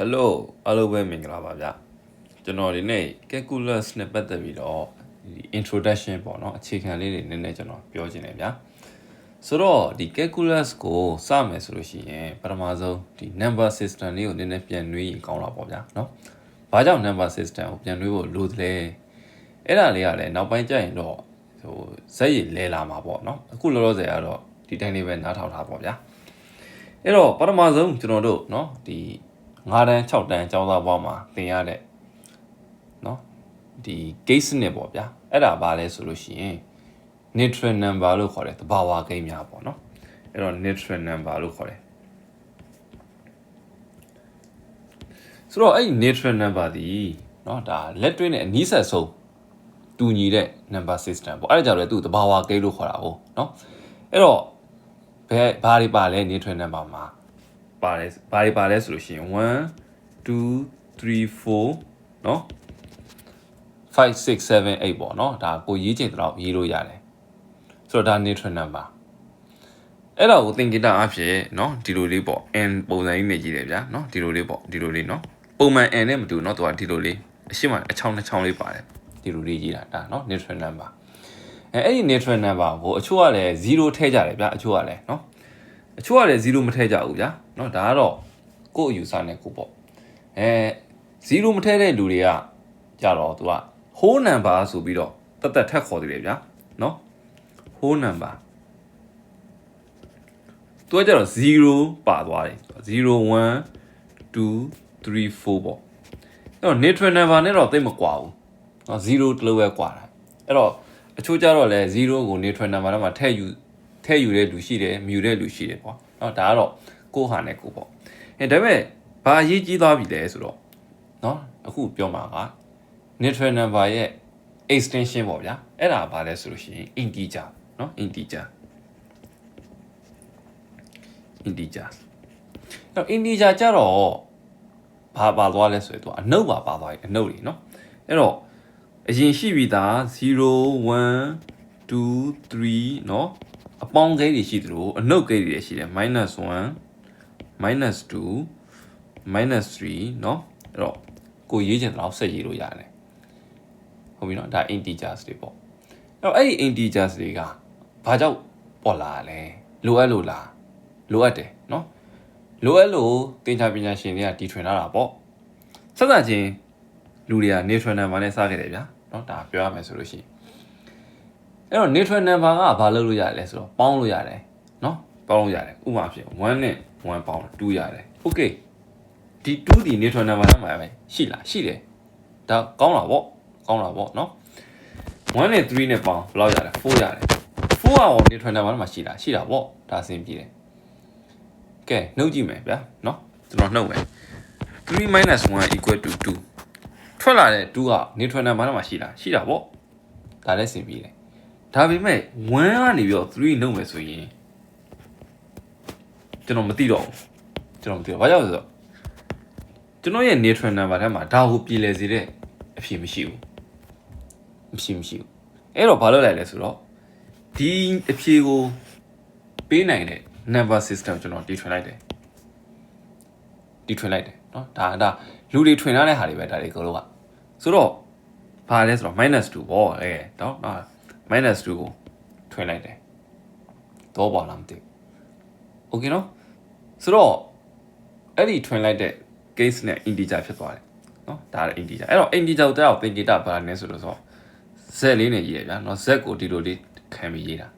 Hello အားလုံးပဲမင်္ဂလာပါဗျကျွန်တော်ဒီနေ့ calculus နဲ့ပတ်သက်ပြီးတော့ဒီ introduction ပေါ့နော်အခြေခံလေးတွေနည်းနည်းကျွန်တော်ပြောချင်တယ်ဗျာဆိုတော့ဒီ calculus ကိုစမယ်ဆိုလို့ရှိရင်ပထမဆုံးဒီ number system လေးကိုနည်းနည်းပြန်နှွေးရင်ကောင်းလာပေါ့ဗျာနော်ဘာကြောင့် number system ကိုပြန်နှွေးဖို့လိုသလဲအဲ့ဒါလေးကလည်းနောက်ပိုင်းကျရင်တော့ဟိုဇက်ရည်လဲလာမှာပေါ့နော်အခုလောလောဆယ်ကတော့ဒီတိုင်းလေးပဲနားထောင်ထားပေါ့ဗျာအဲ့တော့ပထမဆုံးကျွန်တော်တို့เนาะဒီ 9တန်း6တန်းကျောင်းသားပေါင်းမှာသင်ရတဲ့เนาะဒီ case နဲ့ပေါ့ဗျာအဲ့ဒါဘာလဲဆိုလို့ရှိရင် neutral number လို့ခေါ်တယ်တဘာဝကိန်းများပေါ့เนาะအဲ့တော့ neutral number လို့ခေါ်တယ်ဆိုတော့အဲ့ဒီ neutral number ဒီเนาะဒါလက်တွေ့နဲ့အနီးဆက်ဆုံးတူညီတဲ့ number system ပေါ့အဲ့ဒါကြောင့်လည်းသူ့တဘာဝကိန်းလို့ခေါ်တာ哦เนาะအဲ့တော့ဘယ်ဘာတွေပါလဲ neutral number မှာ ပါတယ်ဘာတွေပါလဲဆိုလို့ရှိရင်1 2 3 4เนาะ5 6 7 8ပေါ့เนาะဒါကိုရေးချင်တော့ရေးလို့ရတယ်ဆိုတော့ဒါ neutral number အဲ့တော့ကိုသင်္ကေတအဖြစ်เนาะဒီလိုလေးပေါ့ n ပုံစံကြီးနေကြည့်တယ်ဗျာเนาะဒီလိုလေးပေါ့ဒီလိုလေးเนาะပုံမှန် n နဲ့မတူเนาะသူကဒီလိုလေးအရှိမအချောင်းတစ်ချောင်းလေးပါတယ်ဒီလိုလေးရေးတာဒါเนาะ neutral number အဲအဲ့ဒီ neutral number ကိုအချို့ကလည်း0ထည့်ကြတယ်ဗျာအချို့ကလည်းเนาะအချို့ကလည်း0မထည့်ကြဘူးဗျာ เนาะဒါကတော့ကိုယ့်အယူဆနဲ့ကိုပေါ့အဲ0မထည့်တဲ့လူတွေကကြတော့သူက whole number ဆိုပြီးတော့တတ်တတ်ထက်ခေါ်သေးတယ်ဗျာเนาะ whole number သူကကြတော့0ပါသွားတယ်0 1 2 3 4ပေါ့အဲ့တော့ neutral number နဲ့တော့သိပ်မကွာဘူးเนาะ0တလို့ပဲကွာတာအဲ့တော့အချို့ကြတော့လဲ0ကို neutral number ထဲမှာထည့်ယူထည့်ယူတဲ့လူရှိတယ်မြူတဲ့လူရှိတယ်ပေါ့เนาะဒါကတော့ ကိုယ့်ဟာနဲ့ကိုယ်ပေါ့အဲဒါပေမဲ့ဘာအရေးကြီးသွားပြီလဲဆိုတော့เนาะအခုပြောမှာက neutral number ရဲ့ extension ပေါ့ဗျာအဲ့ဒါဘာလဲဆိုလို့ရှိရင် integer เนาะ integer integer အဲ့ integer ကြတော့ဘာပါသွားလဲဆိုတော့သူကအနုတ်ပါပါသွားပြီအနုတ်တွေเนาะအဲ့တော့အရင်ရှိပြီးသား0 1 2 3เนาะအပေါင်းကိန်းတွေရှိသလိုအနုတ်ကိန်းတွေရှိတယ် -1 -2 -3เนาะအဲ့တော့ကိုရေးချင်တော့ဆက်ရေးလို့ရတယ်ဟုတ်ပြီเนาะဒါ integers တွေပေါ့အဲ့တော့အဲ့ဒီ integers တွေကဘာကြောင့်ပေါ်လာလဲလိုအပ်လို့လားလိုအပ်တယ်เนาะလိုအပ်လို့သင်္ချာပညာရှင်တွေကတီထွင်လာတာပေါ့ဆက်စပ်ချင်းလူတွေက neutral number နဲ့စခဲ့တယ်ဗျာเนาะဒါပြောရမယ်ဆိုလို့ရှိရင်အဲ့တော့ neutral number ကဘာလုပ်လို့ရလဲဆိုတော့ပေါင်းလို့ရတယ်เนาะ ပေါင်းလို့ရတယ်ဥပမာဖြစ်1နဲ့1ပေါင်း2ရတယ် okay ဒီ2ဒီ neutral number ထဲမှာပဲရှိလားရှိတယ်ဒါကောင်းတာပေါ့ကောင်းတာပေါ့เนาะ1နဲ့3နဲ့ပေါင်းဘယ်လောက်ရလဲ4ရတယ်4ကရော neutral number ထဲမှာရှိလားရှိတာပေါ့ဒါအဆင်ပြေတယ်ကဲနှုတ်ကြည့်မယ်ဗျာเนาะကျွန်တော်နှုတ်မယ်3 1 equal to 2ထွက်လာတဲ့2က neutral number ထဲမှာရှိလားရှိတာပေါ့ဒါလည်းအဆင်ပြေတယ်ဒါပေမဲ့1ကနေပြီးတော့3နှုတ်မယ်ဆိုရင် ကျွန်တော်မသိတော့ဘူးကျွန်တော်မသိတော့ဘာကြောင့်လဲဆိုတော့ကျွန်တော်ရဲ့ neutral number ထဲမှာဒါကိုပြည်လည်စေတဲ့အဖြစ်မရှိဘူးမရှိမရှိဘူးအဲ့တော့ဘာလုပ်လိုက်လဲဆိုတော့ဒီအဖြေကိုပေးနိုင်တဲ့ number system ကျွန်တော်တီထွင်လိုက်တယ်တီထွင်လိုက်တယ်เนาะဒါဒါလူတွေထွင်ထားတဲ့ဟာတွေပဲဒါတွေအကုန်လုံးကဆိုတော့ဘာလဲဆိုတော့ -2 ပေါ့အဲเนาะ -2 ကိုထွင်လိုက်တယ်တော့ပါလားမသိဘူးโอเคเนาะ ဆိုတော့အဲ့ဒီထွင်လိုက်တဲ့ case နဲ့ integer ဖြစ်သွားတယ်เนาะဒါလည်း integer အဲ့တော့ integer ကိုတောက်သင်္ကေတဘာလဲဆိုလို့ဆိုတော့ z လေးနဲ့ရေးရဗျာเนาะ z ကိုဒီလိုလေးခံပြီးရေးတာ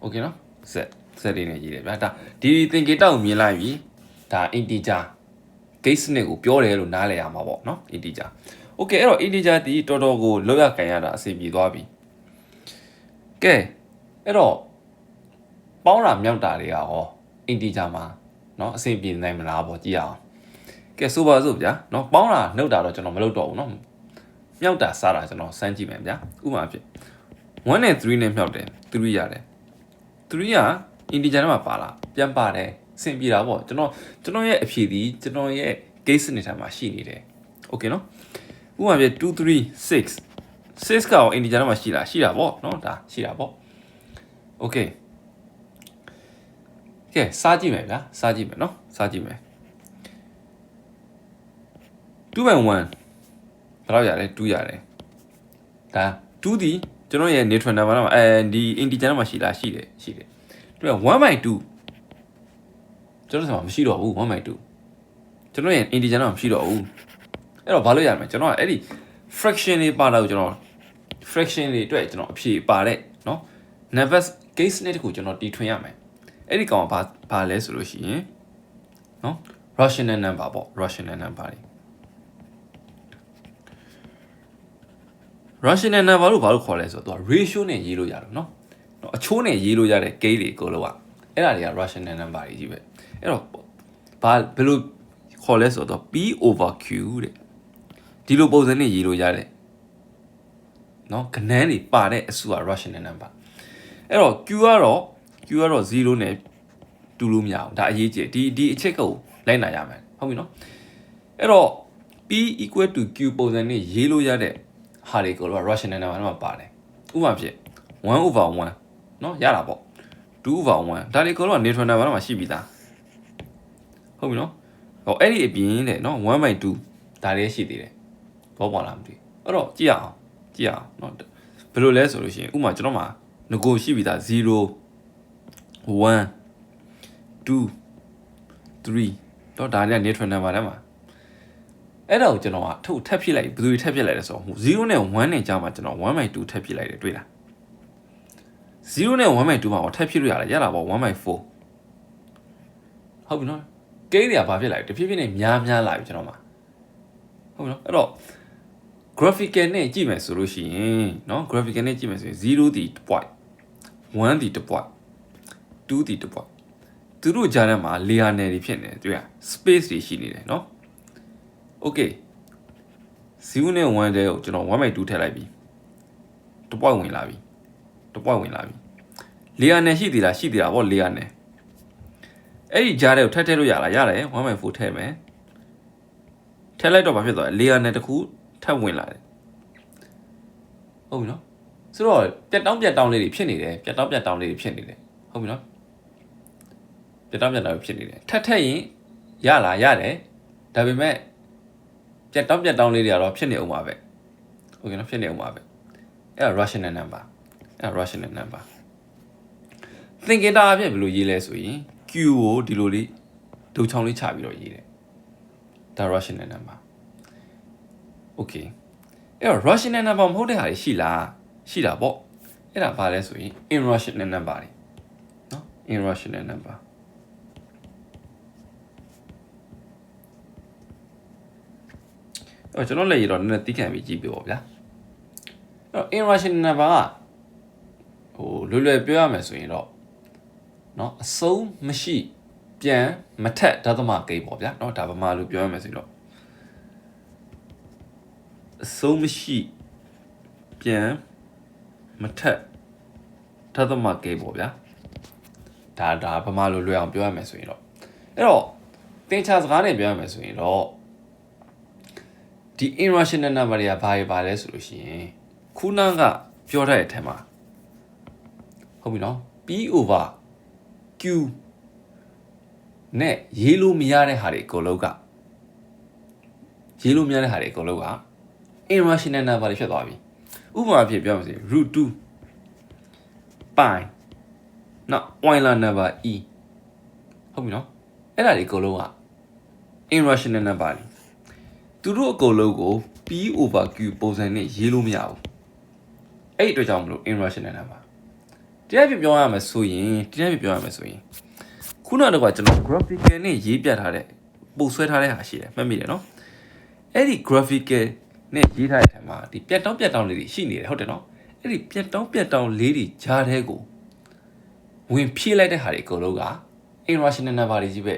โอเคเนาะ z z လေးနဲ့ရေးတယ်ဗျာဒါဒီသင်္ကေတကိုမြင်လိုက်ပြီဒါ integer case နဲ့ကိုပြောတယ်လို့နားလည်ရမှာပေါ့เนาะ integer โอเคအဲ့တော့ integer ဒီတော်တော်ကိုလောက်ရကန်ရတာအဆင်ပြေသွားပြီကဲအဲ့တော့ပေါင်းတာမြောက်တာတွေကရော integer မှာเนาะအဆင်ပြေနိုင်မလားပေါ့ကြည့်ရအောင်ကဲဆိုပါစို့ဗျာเนาะပေါင်းတာနှုတ်တာတော့ကျွန်တော်မလုပ်တော့ဘူးเนาะမြောက်တာစားတာကျွန်တော်စမ်းကြည့်မယ်ဗျာဥပမာဖြစ်1နဲ့3နဲ့မြောက်တယ်3ရတယ်3က integer ထဲမှာပါလားပြန်ပါတယ်အဆင်ပြေတာပေါ့ကျွန်တော်ကျွန်တော်ရဲ့အဖြေဒီကျွန်တော်ရဲ့ case နေထိုင်မှာရှိနေတယ်โอเคเนาะဥပမာဖြစ်2 3 6 6ကောင် integer ထဲမှာရှိလားရှိတာပေါ့เนาะဒါရှိတာပေါ့โอเค ကဲစားကြည့်မယ်ဗျာစားကြည့်မယ်เนาะစားကြည့်မယ် 2 by 1ဘယ်လောက်ရလဲ2ရတယ်ဒါ2ဒီကျွန်တော်ရဲ့ neutral number မှာအဲဒီ integer မှာရှိလားရှိတယ်ရှိတယ်သူက1 by 2ကျွန်တော်တို့ကမရှိတော့ဘူး1 by 2ကျွန်တော်ရဲ့ integer မှာမရှိတော့ဘူးအဲ့တော့ဘာလို့ရမလဲကျွန်တော်ကအဲ့ဒီ fraction လေးပါတော့ကျွန်တော် fraction လေးအတွက်ကျွန်တော်အဖြေပါတဲ့เนาะ numbers case နဲ့တခုကျွန်တော်တီထွင်ရမယ် အဲ့ဒီကောင်ကဘာဘာလဲဆိုလို့ရှိရင်เนาะ rational number ပေါ့ rational number တွေ rational number လို့ဘာလို့ခေါ်လဲဆိုတော့သူက ratio နဲ့ရေးလို့ရတယ်เนาะနော်အချိုးနဲ့ရေးလို့ရတဲ့ case တွေအကုန်လုံးကအဲ့ဒါတွေက rational number တွေကြီးပဲအဲ့တော့ဘာဘယ်လိုခေါ်လဲဆိုတော့ p over q တဲ့ဒီလိုပုံစံနဲ့ရေးလို့ရတယ်နော်ကနန်းတွေပါတဲ့အစုက rational number အဲ့တော့ q ကတော့ q ကတော့0နဲ့တူလို့မရအောင်ဒါအရေးကြီးဒီဒီအချက်ကိုလိုက်နိုင်ရမယ်ဟုတ်ပြီနော်အဲ့တော့ p equal to q ပုံစံနဲ့ရေးလို့ရတဲ့ဟာတွေကိုတော့ rational number မှာပါတယ်ဥပမာဖြစ်1 over 1เนาะရတာပေါ့2 over 1ဒါတွေကတော့ neutral number မှာရှိပြီသားဟုတ်ပြီနော်ဟောအဲ့ဒီအပြင်တဲ့เนาะ1 by 2ဒါတွေရှိသေးတယ်ဘောပေါ်လာမသိအဲ့တော့ကြည့်ရအောင်ကြည့်ရအောင်เนาะဘယ်လိုလဲဆိုလို့ရှိရင်ဥပမာကျွန်တော်မှာငကိုရှိပြီသား0 1 2 3တော့ဒါเนี่ย neutral number ထဲမှာအဲ့ဒါကိုကျွန်တော်ကထုတ်ထပ်ဖြစ်လိုက်ဘယ်သူထပ်ဖြစ်လိုက်လဲဆိုတော့0နဲ့1နဲ့ကြာမှာကျွန်တော်1 by 2ထပ်ဖြစ်လိုက်တယ်တွေ့လား0နဲ့1 by 2မှာတော့ထပ်ဖြစ်လို့ရတယ်ရတာပေါ့1 by 4ဟုတ်ပြီနော်ကိန်းတွေကဘာဖြစ်လာလဲတဖြည်းဖြည်းနဲ့များများလာပြီကျွန်တော်မှာဟုတ်ပြီနော်အဲ့တော့ graphical နဲ့ကြည့်မယ်ဆိုလို့ရှိရင်เนาะ graphical နဲ့ကြည့်မယ်ဆိုရင်0ဒီ1 point 1ဒီ1 point 2ဒီ1 point သူတို့ကြားထဲမှာ layer နယ်တွေဖြစ်နေတယ်တွေ့ရ space တွေရှိနေတယ်เนาะ okay 0နဲ့1တဲ့ကိုကျွန်တော်1 by 2ထည့်လိုက်ပြီ1 point ဝင်လာပြီ1 point ဝင်လာပြီ layer နယ်ရှိသေးလားရှိသေးတာဗော layer နယ်အဲ့ဒီကြားထဲကိုထပ်ထည့်လို့ရလားရတယ်1 by 4ထည့်မယ်ထည့်လိုက်တော့ဘာဖြစ်သွားလဲ layer နယ်တစ်ခုထပ်ဝင်လာတယ်ဟုတ်ပြီနော်ဆိုတော့ပြတ်တောင်းပြတ်တောင်းလေးတွေဖြစ်နေတယ်ပြတ်တောင်းပြတ်တောင်းလေးတွေဖြစ်နေတယ်ဟုတ်ပြီနော် ပြတ်တောင်းပြတ်တောင်းဖြစ်နေတယ်ထပ်ထက်ရင်ရလားရတယ်ဒါပေမဲ့ပြတ်တောင်းပြတ်တောင်းလေးတွေကတော့ဖြစ်နေအောင်ပါပဲဟုတ်ကဲ့နော်ဖြစ်နေအောင်ပါပဲအဲ့ဒါ rational number အဲ့ဒါ rational number သင်္ကေတအဖြစ်ဘယ်လိုရေးလဲဆိုရင် q ကိုဒီလိုလေးဒုတ်ချောင်းလေးချပြီးတော့ရေးတယ်ဒါ rational number okay အဲ့တော့ rational number မဟုတ်တဲ့ဟာတွေရှိလားရှိတာပေါ့အဲ့ဒါဘာလဲဆိုရင် irrational number တွေနော် irrational number တော့ကျွန်တော်လည်းရတော့နည်းနည်းသိခံပြီးကြည့်ပြပါဗျာအဲ့တော့ irrational number ကဟိုလွယ်လွယ်ပြောရမယ်ဆိုရင်တော့เนาะအဆုံးမရှိပြန်မထက်ဒသမကိန်းပေါ့ဗျာเนาะဒါဗမာလိုပြောရမယ်ဆိုရင်တော့အဆုံးမရှိပြန်မထက်ဒသမကိန်းပေါ့ဗျာဒါဒါဗမာလိုလွယ်အောင်ပြောရမယ်ဆိုရင်တော့အဲ့တော့သင်္ချာစကားနဲ့ပြောရမယ်ဆိုရင်တော့ ဒီ irrational number တွေကဘာတွေပါလဲဆိုလို့ရှိရင်ခုနကပြောထားတဲ့အထက်မှာဟုတ်ပြီနော် p over q နဲ့ရေးလို့မရတဲ့ဟာတွေအကုန်လုံးကရေးလို့မရတဲ့ဟာတွေအကုန်လုံးက irrational number တွေဖြစ်သွားပြီဥပမာအဖြစ်ပြောမှဆိုရင် √2 pi နော် Euler number e ဟုတ်ပြီနော်အဲ့ဒါတွေအကုန်လုံးက irrational number တွေ သူတို့အကုန်လုံးကို p over q ပုံစံနဲ့ရေးလို့မရဘူးအဲ့ဒီအတွက်ကြောင့်မလို့ irrational number တရားပြပြောရမယ်ဆိုရင်တရားပြပြောရမယ်ဆိုရင်ခုနကတော့ကျွန်တော် graphical နဲ့ရေးပြထားတဲ့ပို့ဆွဲထားတဲ့ဟာရှိတယ်မှတ်မိတယ်နော်အဲ့ဒီ graphical နဲ့ရေးထားတဲ့ထဲမှာဒီပြတ်တောင်းပြတ်တောင်းလေးတွေရှိနေတယ်ဟုတ်တယ်နော်အဲ့ဒီပြတ်တောင်းပြတ်တောင်းလေးတွေကြားထဲကိုဝင်ဖြည့်လိုက်တဲ့ဟာတွေအကုန်လုံးက irrational number တွေကြီးပဲ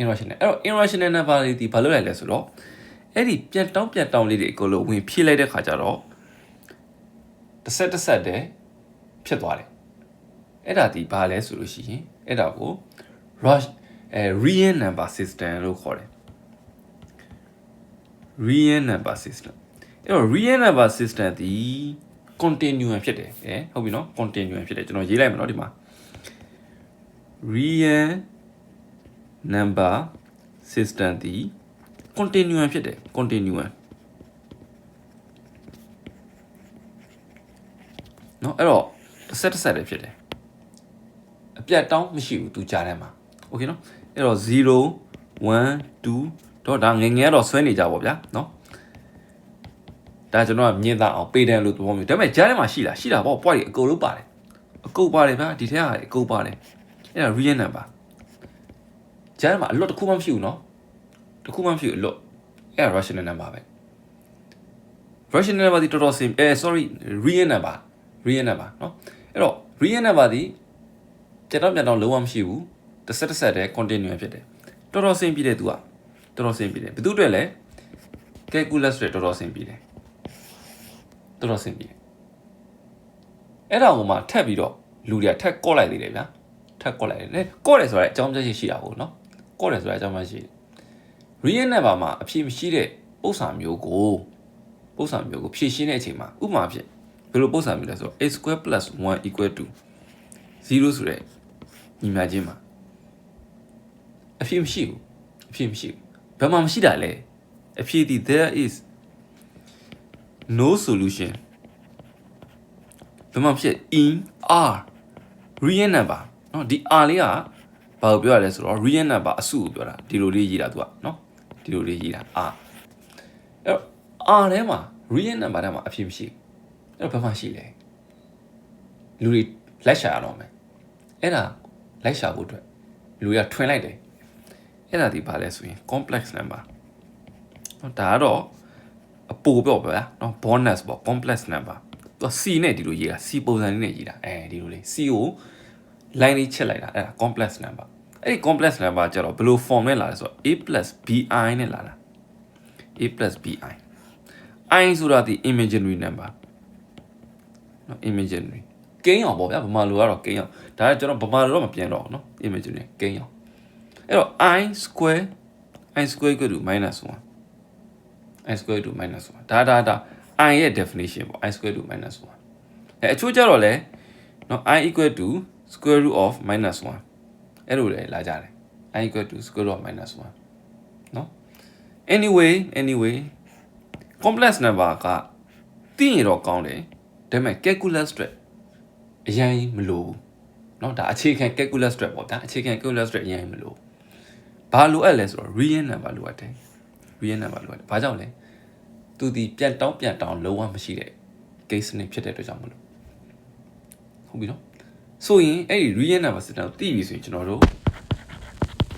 irrational အဲ့တော့ irrational number တွေဒီဘာလို့လဲလဲဆိုတော့အဲ့ဒီပြတ်တောင်းပြတ်တောင်းလေးတွေအကုန်လုံးဝင်ဖြည့်လိုက်တဲ့ခါကျတော့တစ်ဆက်တစ်ဆက်တည်းဖြစ်သွားတယ်အဲ့ဒါဒီဘာလဲဆိုလို့ရှိရင်အဲ့ဒါကို rush အဲ real number system လို့ခေါ်တယ် real number system အဲ့တော့ real number system ဒီ continuum ဖြစ်တယ်အဲဟုတ်ပြီနော် continuum ဖြစ်တယ်ကျွန်တော်ရေးလိုက်မယ်နော်ဒီမှာ real number system ဒီ continuum ဖြစ်တယ် continuum เนาะအဲ့တော့တစ်ဆက်တစ်ဆက်တည်းဖြစ်တယ်အပြတ်တောင်းမရှိဘူးသူကြားထဲမှာโอเคเนาะအဲ့တော့0 1 2တော့ဒါငယ်ငယ်တော့ဆွဲနေကြပါဗျာเนาะဒါကျွန်တော်ကမြင်သာအောင်ပေးတယ်လို့သဘောမျိုးဒါပေမဲ့ကြားထဲမှာရှိလားရှိတာပေါ့ point အကုန်လုံးပါတယ်အကုန်ပါတယ်ဗျာဒီထက်ကအကုန်ပါတယ်အဲ့ဒါ real number ဂျန်မှာအလွတ်တစ်ခုမှမရှိဘူးနော်တစ်ခုမှမရှိဘူးအလွတ်အဲ့ဒါ rational number ပဲ rational number ဒီတော်တော်စင်အဲ sorry real number real number နော်အဲ့တော့ real number ဒီပြတ်တော့ပြတ်တော့လုံးဝမရှိဘူးတစ်ဆက်တစ်ဆက်တည်း continue ဖြစ်တယ်တော်တော်စင်ပြီးတယ် तू อ่ะတော်တော်စင်ပြီးတယ်ဘယ်သူအတွက်လဲ calculus တွေတော်တော်စင်ပြီးတယ်တော်တော်စင်ပြီးတယ်အဲ့ဒါကိုမှထပ်ပြီးတော့လူတွေကထပ်ကော့လိုက်သေးတယ်ဗျာထပ်ကော့လိုက်တယ်လေကော့တယ်ဆိုတော့အကြောင်းပြချက်ရှိတာပေါ့နော် ကော့တယ်ဆိုတာအကြောင်းပြချက်ရှိတယ် real number မှာအဖြေမရှိတဲ့ပုံစံမျိုးကိုပုံစံမျိုးကိုဖြည့်ရှင်းတဲ့အချိန်မှာဥပမာဖြစ်ဘယ်လိုပုံစံမျိုးလဲဆိုတော့ a square plus 1 equal to 0ဆိုတဲ့ညီမချင်းမှာအဖြေမရှိဘူးအဖြေမရှိဘူးဘယ်မှာမရှိတာလဲအဖြေဒီ there is no solution ဘယ်မှာဖြစ် in r real number เนาะဒီ r လေးက ဘာကိုပြောရလဲဆိုတော့ real number အစုကိုပြောတာဒီလိုလေးရေးတာသူကเนาะဒီလိုလေးရေးတာ r အဲ့တော့ r ထဲမှာ real number ထဲမှာအဖြေမရှိဘူးအဲ့တော့ဘယ်မှာရှိလဲလူတွေလိုက်ရှာရတော့မယ်အဲ့ဒါလိုက်ရှာဖို့အတွက်လူတွေကထွင်လိုက်တယ်အဲ့ဒါဒီဘာလဲဆိုရင် complex number เนาะဒါကတော့အပိုပြောဗျာเนาะ bonus ပေါ့ complex number သူက C နဲ့ဒီလိုရေးတာ C ပုံစံလေးနဲ့ရေးတာအဲဒီလိုလေး C ကို line လေးချက်လိုက်တာအဲ့ဒါ complex number အဲ့ဒီ complex number ကျတော့ဘယ်လို form နဲ့လာလဲဆိုတော့ a bi နဲ့လာတာ a bi i ဆိုတာဒီ imaginary number နော် imaginary ကိန်းအောင်ပေါ့ဗျာဗမာလိုကတော့ကိန်းအောင်ဒါကကျွန်တော်ဗမာလိုတော့မပြန်တော့ဘူးနော် imaginary ကိန်းအောင်အဲ့တော့ i square i square equal to minus 1 i square to minus 1ဒါဒါဒါ i ရဲ့ definition ပေါ့ i square to minus 1အဲအချို့ကြတော့လဲနော် i equal to square root of minus 1အဲ့လိုလေလာကြတယ် i equal to square root of minus 1နော် anyway anyway complex number ကသိရင်တော့ကောင်းတယ်ဒါပေမဲ့ calculus အတွက်အရင်မလိုဘူးเนาะဒါအခြေခံ calculus အတွက်ပေါ့ဗျာအခြေခံ calculus အတွက်အရင်မလိုဘာလိုအပ်လဲဆိုတော့ real number လိုအပ်တယ် real number လိုအပ်တယ်ဘာကြောင့်လဲသူဒီပြန်တောင်းပြန်တောင်းလုံးဝမရှိတဲ့ case နဲ့ဖြစ်တဲ့အတွက်ကြောင့်မလို့ဟုတ်ပြီနော် ဆိုရင်အဲ့ဒီ real number system ကိုသိပြီဆိုရင်ကျွန်တော်တို့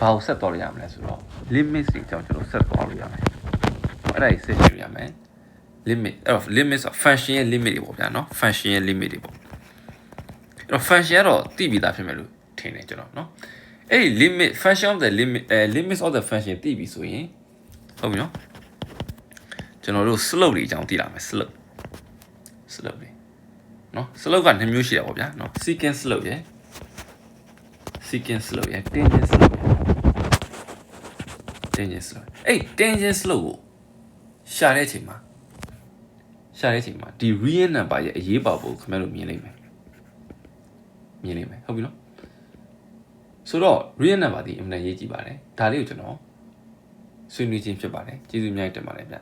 ဘာကိုဆက်တော်ရရမလဲဆိုတော့ limit တွေကြောင့်ကျွန်တော်ဆက်တော်လို့ရမယ်အဲ့ဒါကြီးဆက်ကြည့်ရမယ် limit အဲ့တော့ limit ဆို function ရဲ့ limit တွေပေါ့ဗျာနော် function ရဲ့ limit တွေပေါ့အဲ့တော့ function ကတော့သိပြီးသားဖြစ်မယ်လို့ထင်တယ်ကျွန်တော်နော်အဲ့ဒီ limit function of the limit အဲ limits of the function သိပြီဆိုရင်ဟုတ်ပြီနော်ကျွန်တော်တို့ slope တွေအကြောင်းသိလာမယ် slope slope တွေ နော် slope ကနှစ်မျိုးရှိတာပေါ့ဗျာနော် secant slope ရယ် secant slope ရယ် tangent slope ရယ် tangent slope အဲ့ tangent slope ကိုရှာတဲ့အချိန်မှာရှာတဲ့အချိန်မှာဒီ real number ရဲ့အရေးပါဖို့ခင်ဗျားတို့မြင်လိမ့်မယ်မြင်လိမ့်မယ်ဟုတ်ပြီနော်ဆိုတော့ real number ဒီအမှန်တန်ရေးကြည့်ပါတယ်ဒါလေးကိုကျွန်တော်ဆွေးနွေးခြင်းဖြစ်ပါတယ်ကျေးဇူးအများကြီးတင်ပါတယ်ဗျ